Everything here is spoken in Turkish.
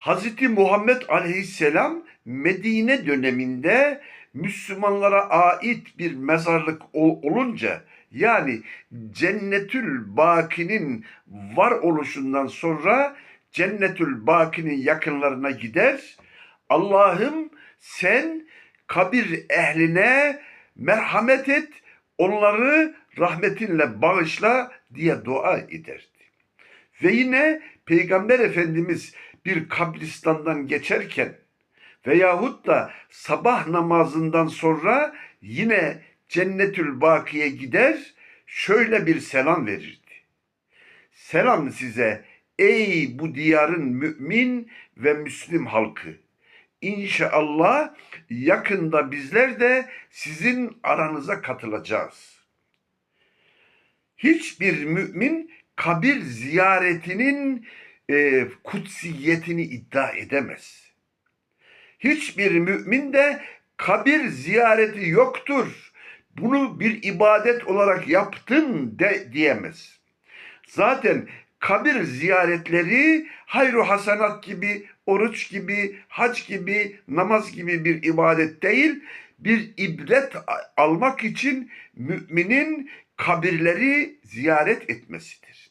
Hz. Muhammed Aleyhisselam Medine döneminde Müslümanlara ait bir mezarlık ol- olunca yani Cennetül Baki'nin var oluşundan sonra Cennetül Baki'nin yakınlarına gider. Allah'ım sen kabir ehline merhamet et, onları rahmetinle bağışla diye dua ederdi. Ve yine Peygamber Efendimiz bir kabristandan geçerken veyahut da sabah namazından sonra yine Cennetül Baki'ye gider, şöyle bir selam verirdi. Selam size ey bu diyarın mümin ve Müslim halkı. İnşallah yakında bizler de sizin aranıza katılacağız. Hiçbir mümin kabir ziyaretinin e, kutsiyetini iddia edemez. Hiçbir mümin de kabir ziyareti yoktur. Bunu bir ibadet olarak yaptın de diyemez. Zaten kabir ziyaretleri hayru hasanat gibi, oruç gibi, hac gibi, namaz gibi bir ibadet değil, bir ibret almak için müminin kabirleri ziyaret etmesidir.